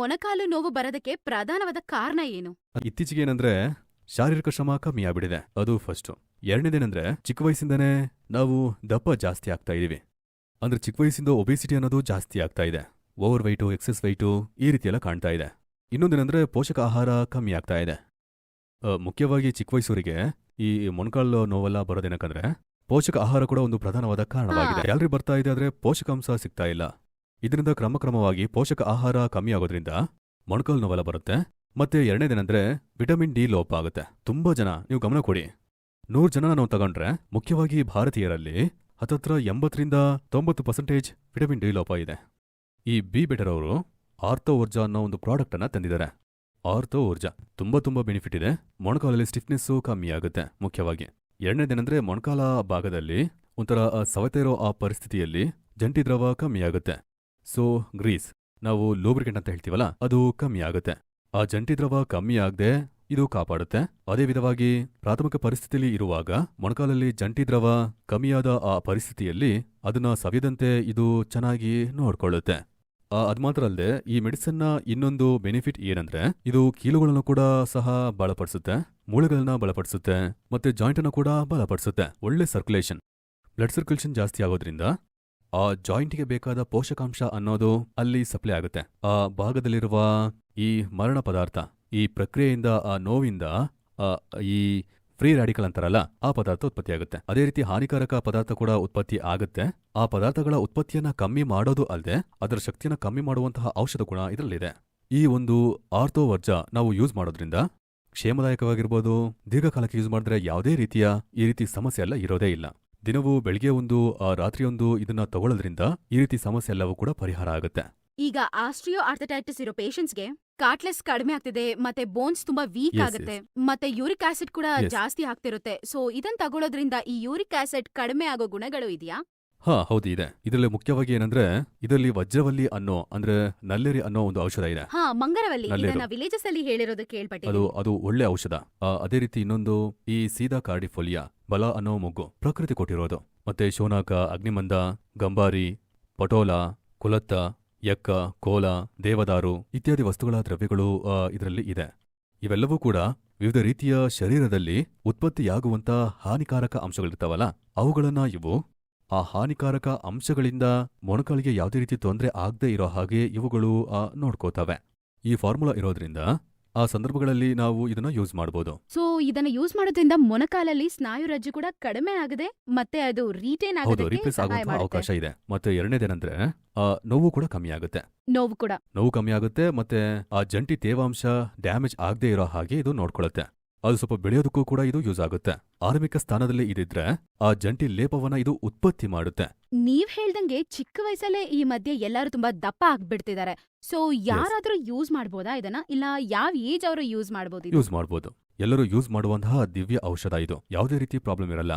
ಮೊಣಕಾಲು ನೋವು ಬರೋದಕ್ಕೆ ಪ್ರಧಾನವಾದ ಕಾರಣ ಏನು? ಇತ್ತೀಚೆಗೆ ಏನಂದ್ರೆ ಶಾರೀರಿಕ ಶ್ರಮ ಕಮ್ಮಿ ಆಗ್ಬಿಡಿದೆ ಅದು ಫಸ್ಟ್ ಎರಡನೇದೇನಂದ್ರೆ ಚಿಕ್ಕ ವಯಸ್ಸಿಂದನೇ ನಾವು ದಪ್ಪ ಜಾಸ್ತಿ ಆಗ್ತಾ ಇದೀವಿ. ಅಂದ್ರೆ ಚಿಕ್ಕ ವಯಸ್ಸಿಂದ ಒಬೆಸಿಟಿ ಅನ್ನೋದು ಜಾಸ್ತಿ ಆಗ್ತಾ ಇದೆ. ಓವರ್ ವೈಟು ಎಕ್ಸೆಸ್ ವೈಟು ಈ ರೀತಿ ಎಲ್ಲ ಕಾಣ್ತಾ ಇದೆ. ಇನ್ನೊಂದೇನಂದ್ರೆ ಪೋಷಕ ಆಹಾರ ಕಮ್ಮಿ ಆಗ್ತಾ ಇದೆ. ಮುಖ್ಯವಾಗಿ ಚಿಕ್ಕ ವಯಸ್ಸೂರಿಗೆ ಈ ಮೊಣಕಾಲು ನೋವೆಲ್ಲ ಬರೋದೇನಕ್ಕಂದ್ರೆ ಪೋಷಕ ಆಹಾರ ಕೂಡ ಒಂದು ಪ್ರಧಾನವಾದ ಕಾರಣವಾಗಿದೆ. ಯಾರಿಗೆ ಬರ್ತಾ ಇದೆ ಆದ್ರೆ ಪೋಷಕಾಂಶ ಸಿಗ್ತಾ ಇಲ್ಲ. ಇದರಿಂದ ಕ್ರಮಕ್ರಮವಾಗಿ ಪೋಷಕ ಆಹಾರ ಕಮ್ಮಿ ಆಗೋದ್ರಿಂದ ಮೊಣಕಾಲು ನೋವೆಲ್ಲ ಬರುತ್ತೆ. ಮತ್ತೆ ಎರಡನೇದೇನೆಂದ್ರೆ ವಿಟಮಿನ್ ಡಿ ಲೋಪ ಆಗುತ್ತೆ. ತುಂಬಾ ಜನ, ನೀವು ಗಮನ ಕೊಡಿ. ನೂರು ಜನ ನಾವು ತಗೊಂಡ್ರೆ ಮುಖ್ಯವಾಗಿ ಭಾರತೀಯರಲ್ಲಿ ಹತ್ತತ್ರ ಎಂಬತ್ತರಿಂದ ತೊಂಬತ್ತು ಪರ್ಸೆಂಟೇಜ್ ವಿಟಮಿನ್ ಡಿ ಲೋಪ ಇದೆ. ಈ ಬಿ ಬೆಟರ್ ಅವರು ಆರ್ಥೋ ಊರ್ಜಾ ಅನ್ನೋ ಒಂದು ಪ್ರಾಡಕ್ಟ್ ಅನ್ನ ತಂದಿದ್ದಾರೆ. ಆರ್ಥೋ ಊರ್ಜಾ. ತುಂಬಾ ತುಂಬಾ ಬೆನಿಫಿಟ್ ಇದೆ. ಮೊಣಕಾಲಲ್ಲಿ ಸ್ಟಿಫ್ನೆಸ್ಸು ಕಮ್ಮಿ ಆಗುತ್ತೆ, ಮುಖ್ಯವಾಗಿ. ಎರಡನೇದೇನಂದ್ರೆ ಮೊಣಕಾಲ ಭಾಗದಲ್ಲಿ ಒಂಥರ ಸವೆತ ಇರೋ ಆ ಪರಿಸ್ಥಿತಿಯಲ್ಲಿ ಜಂಟಿ ದ್ರವ ಕಮ್ಮಿ ಆಗುತ್ತೆ. ಸೊ ಗ್ರೀಸ್ ನಾವು ಲೂಬ್ರಿಕೆಂಟ್ ಅಂತ ಹೇಳ್ತೀವಲ್ಲ, ಅದು ಕಮ್ಮಿ ಆಗುತ್ತೆ. ಆ ಜಂಟಿ ದ್ರವ ಕಮ್ಮಿ ಆಗದೆ ಇದು ಕಾಪಾಡುತ್ತೆ. ಅದೇ ವಿಧವಾಗಿ ಪ್ರಾಥಮಿಕ ಪರಿಸ್ಥಿತಿಯಲ್ಲಿ ಇರುವಾಗ ಮೊಣಕಾಲಲ್ಲಿ ಜಂಟಿ ದ್ರವ ಕಮ್ಮಿಯಾದ ಆ ಪರಿಸ್ಥಿತಿಯಲ್ಲಿ ಅದನ್ನ ಸವಿಯದಂತೆ ಇದು ಚೆನ್ನಾಗಿ ನೋಡ್ಕೊಳ್ಳುತ್ತೆ. ಅದ್ ಮಾತ್ರ ಅಲ್ಲದೆ ಈ ಮೆಡಿಸನ್ನ ಇನ್ನೊಂದು ಬೆನಿಫಿಟ್ ಏನಂದ್ರೆ, ಇದು ಕೀಲುಗಳನ್ನು ಕೂಡ ಸಹ ಬಲಪಡಿಸುತ್ತೆ, ಮೂಳೆಗಳನ್ನ ಬಲಪಡಿಸುತ್ತೆ, ಮತ್ತೆ ಜಾಯಿಂಟ್ ಅನ್ನು ಕೂಡ ಬಲಪಡಿಸುತ್ತೆ. ಒಳ್ಳೆ ಸರ್ಕ್ಯುಲೇಷನ್ ಬ್ಲಡ್ ಸರ್ಕ್ಯುಲೇಷನ್ ಜಾಸ್ತಿ ಆಗೋದ್ರಿಂದ ಆ ಜಾಯಿಂಟ್ಗೆ ಬೇಕಾದ ಪೋಷಕಾಂಶ ಅನ್ನೋದು ಅಲ್ಲಿ ಸಪ್ಲೈ ಆಗುತ್ತೆ. ಆ ಭಾಗದಲ್ಲಿರುವ ಈ ಮರಣ ಪದಾರ್ಥ, ಈ ಪ್ರಕ್ರಿಯೆಯಿಂದ, ಆ ನೋವಿಂದ ಈ ಫ್ರೀ ರಾಡಿಕಲ್ ಅಂತಾರಲ್ಲ, ಆ ಪದಾರ್ಥ ಉತ್ಪತ್ತಿ ಆಗುತ್ತೆ. ಅದೇ ರೀತಿ ಹಾನಿಕಾರಕ ಪದಾರ್ಥ ಕೂಡ ಉತ್ಪತ್ತಿ ಆಗುತ್ತೆ. ಆ ಪದಾರ್ಥಗಳ ಉತ್ಪತ್ತಿಯನ್ನ ಕಮ್ಮಿ ಮಾಡೋದು ಅಲ್ಲದೆ ಅದರ ಶಕ್ತಿಯನ್ನ ಕಮ್ಮಿ ಮಾಡುವಂತಹ ಔಷಧ ಗುಣ ಇದರಲ್ಲಿದೆ. ಈ ಒಂದು ಆರ್ಥೋವರ್ಜ ನಾವು ಯೂಸ್ ಮಾಡೋದ್ರಿಂದ ಕ್ಷೇಮದಾಯಕವಾಗಿರ್ಬೋದು, ದೀರ್ಘಕಾಲಕ್ಕೆ ಯೂಸ್ ಮಾಡಿದ್ರೆ ಯಾವುದೇ ರೀತಿಯ ಈ ರೀತಿ ಸಮಸ್ಯೆ ಎಲ್ಲ ಇರೋದೇ ಇಲ್ಲ. ದಿನವೂ ಬೆಳಿಗ್ಗೆ ಒಂದು ಆ ರಾತ್ರಿಯೊಂದು ಇದನ್ನ ತಗೊಳ್ಳೋದ್ರಿಂದ ಈ ರೀತಿ ಸಮಸ್ಯೆ ಎಲ್ಲವೂ ಕೂಡ ಪರಿಹಾರ ಆಗುತ್ತೆ. ಈಗ ಆಸ್ಟ್ರಿಯೋ ಆರ್ಥಟೈಟಿಸ್ ಇರೋ ಪೇಷಂಟ್ಸ್ಗೆ ಕಾಟ್ಲೆಸ್ ಕಡಿಮೆ ಆಗ್ತಿದೆ ಮತ್ತೆ ಬೋನ್ಸ್ ತುಂಬಾ ವೀಕ್ Yes, ಆಗುತ್ತೆ ಮತ್ತೆ ಯೂರಿಕ್ ಆಸಿಡ್ ಕೂಡ Yes. ಜಾಸ್ತಿ ಆಗ್ತಿರುತ್ತೆ. ಸೊ ಇದನ್ ತಗೊಳ್ಳೋದ್ರಿಂದ ಈ ಯೂರಿಕ್ ಆಸಿಡ್ ಕಡಿಮೆ ಆಗೋ ಗುಣಗಳು ಇದೆಯಾ? ಹಾ ಹೌದು ಇದೆ. ಇದರಲ್ಲಿ ಮುಖ್ಯವಾಗಿ ಏನಂದ್ರೆ ಇದರಲ್ಲಿ ವಜ್ರವಲ್ಲಿ ಅನ್ನೋ ಅಂದ್ರೆ ನಲ್ಲೇರಿ ಅನ್ನೋ ಒಂದು ಔಷಧ ಇದೆ. ಹಾ ಮಂಗರವಲ್ಲಿ. ನಲ್ಲಿರು. ಇದನ್ನ ವಿಲೇಜಸ್ ಅಲ್ಲಿ ಹೇಳಿರೋದು ಅದು ಕೇಳ್ಪಟ್ಟಿದ್ದೀನಿ. ಅದು ಒಳ್ಳೆ ಔಷಧ. ಆ, ಅದೇ ರೀತಿ ಇನ್ನೊಂದು ಈ ಸೀದಾ ಕಾರ್ಡಿಫೋಲಿಯಾ ಬಲ ಅನ್ನೋ ಮೊಗ್ಗು ಪ್ರಕೃತಿ ಕೊಟ್ಟಿರೋದು. ಮತ್ತೆ ಶೋನಾಕ ಅಗ್ನಿಮಂದ ಗಂಬಾರಿ ಪಟೋಲ ಕುಲತ್ತ ಎಕ್ಕ ಕೋಲ ದೇವದಾರು ಇತ್ಯಾದಿ ವಸ್ತುಗಳ ದ್ರವ್ಯಗಳು ಇದರಲ್ಲಿ ಇದೆ. ಇವೆಲ್ಲವೂ ಕೂಡ ವಿವಿಧ ರೀತಿಯ ಶರೀರದಲ್ಲಿ ಉತ್ಪತ್ತಿಯಾಗುವಂತಹ ಹಾನಿಕಾರಕ ಅಂಶಗಳಿರ್ತಾವಲ್ಲ ಅವುಗಳನ್ನ ಇವು ಆ ಹಾನಿಕಾರಕ ಅಂಶಗಳಿಂದ ಮೊಣಕಾಲಿಗೆ ಯಾವುದೇ ರೀತಿ ತೊಂದರೆ ಆಗದೇ ಇರೋ ಹಾಗೆ ಇವುಗಳು ಆ, ನೋಡ್ಕೋತವೆ. ಈ ಫಾರ್ಮುಲಾ ಇರೋದ್ರಿಂದ ಆ ಸಂದರ್ಭಗಳಲ್ಲಿ ನಾವು ಇದನ್ನ ಯೂಸ್ ಮಾಡಬಹುದು ಸೊ ಇದನ್ನ ಯೂಸ್ ಮಾಡೋದ್ರಿಂದ ಮೊಣಕಾಲಲ್ಲಿ ಸ್ನಾಯು ರಜ್ಜು ಕೂಡ ಕಡಿಮೆ ಆಗದೆ ಮತ್ತೆ ಅದು ರೀಟೇನ್ ಹೌದು ರಿಪ್ಲೇಸ್ ಆಗುವಂತಹ ಅವಕಾಶ ಇದೆ. ಮತ್ತೆ ಎರಡನೇದೇನಂದ್ರೆ ಆ, ನೋವು ಕೂಡ ಕಮ್ಮಿ ಆಗುತ್ತೆ. ನೋವು ಕೂಡ. ನೋವು ಕಮ್ಮಿ ಆಗುತ್ತೆ ಮತ್ತೆ ಆ ಜಂಟಿ ತೇವಾಂಶ ಡ್ಯಾಮೇಜ್ ಆಗದೆ ಇರೋ ಹಾಗೆ ಇದು ನೋಡ್ಕೊಳ್ಳುತ್ತೆ ಅದು ಸ್ವಲ್ಪ ಬೆಳೆಯೋದಕ್ಕೂ ಕೂಡ ಇದು ಯೂಸ್ ಆಗುತ್ತೆ. ಆರಂಭಿಕ ಸ್ಥಾನದಲ್ಲಿ ಇದಿದ್ರೆ ಆ ಜಂಟಿ ಲೇಪವನ್ನ ಇದು ಉತ್ಪತ್ತಿ ಮಾಡುತ್ತೆ. ನೀವ್ ಹೇಳ್ದಂಗೆ ಚಿಕ್ಕ ವಯಸ್ಸಲ್ಲೇ ಈ ಮಧ್ಯೆ ಎಲ್ಲರೂ ತುಂಬಾ ದಪ್ಪ ಆಗ್ಬಿಡ್ತಿದ್ದಾರೆ. ಸೊ ಯಾರಾದ್ರೂ ಯೂಸ್ ಮಾಡ್ಬೋದಾ ಇದನ್ನ? ಇಲ್ಲ ಯಾವ ಏಜ್ ಅವರು ಯೂಸ್ ಮಾಡ್ಬೋದು ಯೂಸ್ ಮಾಡಬಹುದು ಎಲ್ಲರೂ ಯೂಸ್ ಮಾಡುವಂತಹ ದಿವ್ಯ ಔಷಧ ಇದು. ಯಾವುದೇ ರೀತಿ ಪ್ರಾಬ್ಲಮ್ ಇರಲ್ಲ.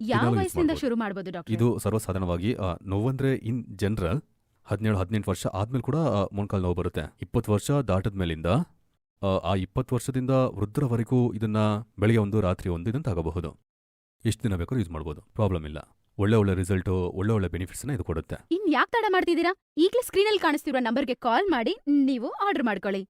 ಯಾವ ವಯಸ್ಸಿನಿಂದ use ವಯಸ್ಸಿಂದ ಮಾಡ್ಬೋದು. ಶುರು ಮಾಡ್ಬೋದು ಡಾಕ್ಟರ್? ಇದು ಸರ್ವಸಾಧಾರಣವಾಗಿ ಆ, ನೋವಂದ್ರೆ ಇನ್ ಜನರಲ್ ಹದಿನೇಳು ಹದಿನೆಂಟು ವರ್ಷ ಆದ್ಮೇಲೆ ಕೂಡ ಮೊಣಕಾಲು ನೋವು ಬರುತ್ತೆ. ಇಪ್ಪತ್ತು ವರ್ಷ ದಾಟದ ಮೇಲಿಂದ ಆ ಇಪ್ಪತ್ತು ವರ್ಷದಿಂದ ವೃದ್ಧರವರೆಗೂ ಇದನ್ನ ಬೆಳಿಗ್ಗೆ ಒಂದು, ರಾತ್ರಿ ಒಂದು ಇದನ್ನು ತಗೋಬಹುದು. ಎಷ್ಟು ದಿನ ಬೇಕಾದ್ರೂ ಯೂಸ್ ಮಾಡ್ಬೋದು. ಪ್ರಾಬ್ಲಮ್ ಇಲ್ಲ. ಒಳ್ಳೆ ಒಳ್ಳೆ ರಿಸಲ್ಟ್ ಒಳ್ಳೆ ಒಳ್ಳೆ ಬೆನಿಫಿಟ್ಸ್ನ ಇದು ಕೊಡುತ್ತೆ. ಇನ್ ಯಾಕೆ ತಡ ಮಾಡ್ತಿದ್ದೀರಾ? ಈಗಲೇ ಸ್ಕ್ರೀನಲ್ಲಿ ಕಾಣಿಸ್ತಿರೋ ನಂಬರ್ಗೆ ಕಾಲ್ ಮಾಡಿ, ನೀವು ಆರ್ಡರ್ ಮಾಡ್ಕೊಳ್ಳಿ.